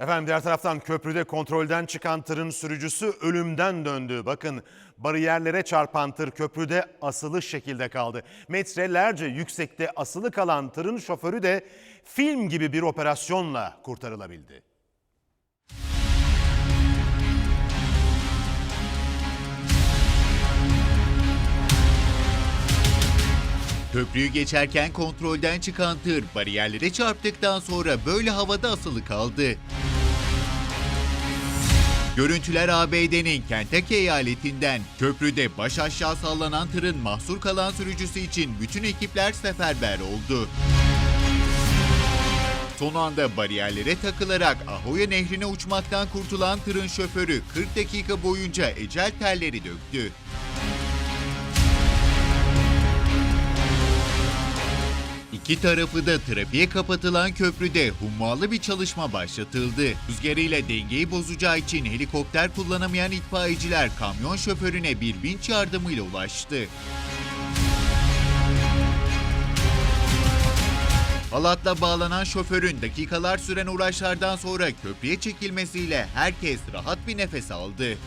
Efendim diğer taraftan köprüde kontrolden çıkan tırın sürücüsü ölümden döndü. Bakın bariyerlere çarpan tır köprüde asılı şekilde kaldı. Metrelerce yüksekte asılı kalan tırın şoförü de film gibi bir operasyonla kurtarılabildi. Köprüyü geçerken kontrolden çıkan tır bariyerlere çarptıktan sonra böyle havada asılı kaldı. Görüntüler ABD'nin Kentucky eyaletinden köprüde baş aşağı sallanan tırın mahsur kalan sürücüsü için bütün ekipler seferber oldu. Son anda bariyerlere takılarak Ahoya Nehri'ne uçmaktan kurtulan tırın şoförü 40 dakika boyunca ecel telleri döktü. İki tarafı da trafiğe kapatılan köprüde hummalı bir çalışma başlatıldı. Rüzgarıyla dengeyi bozacağı için helikopter kullanamayan itfaiyeciler kamyon şoförüne bir vinç yardımıyla ulaştı. Halatla bağlanan şoförün dakikalar süren uğraşlardan sonra köprüye çekilmesiyle herkes rahat bir nefes aldı.